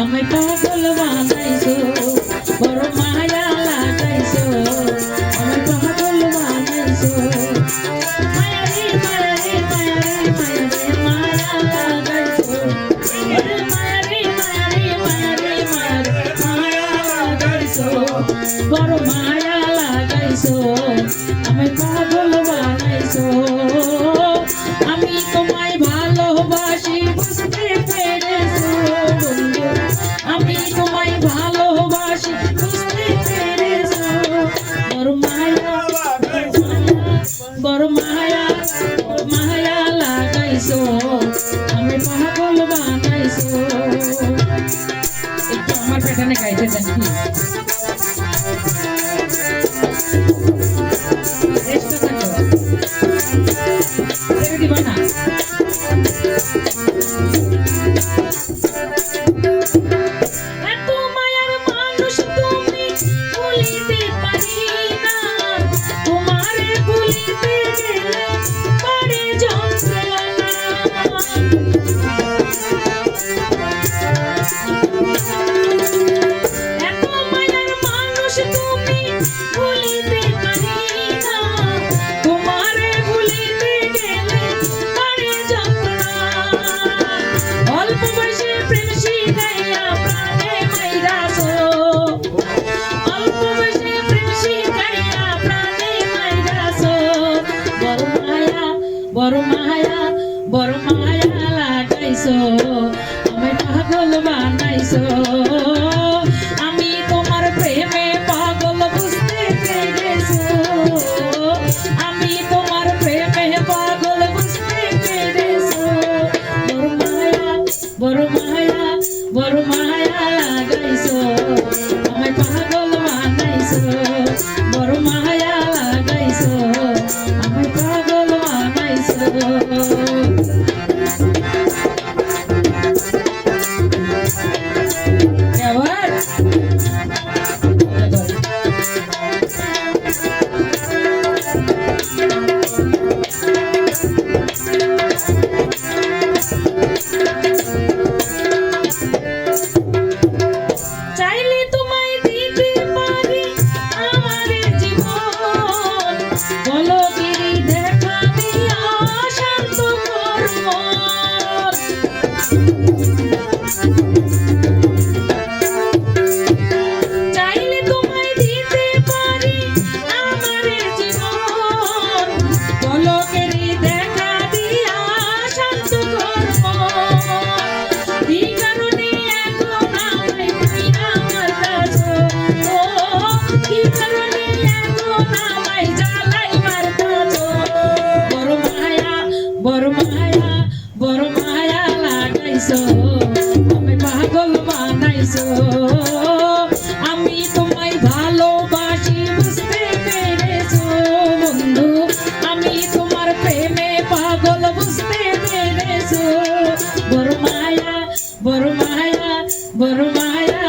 আমি পাগল বানাইছো, বড় মায়া লাগাইছো। আমি পাগল বানাইছো। মায়া রে মায়া রে মায়া রে মায়া রে মায়া লাগাইছো। বড় মায়া লাগাইছো। আমি পাগল গানে গাইতেছেন কি Thank you. বড় মায়া বড় মায়া লাগাইছো। আমি পাগল বানাইছো। What am I?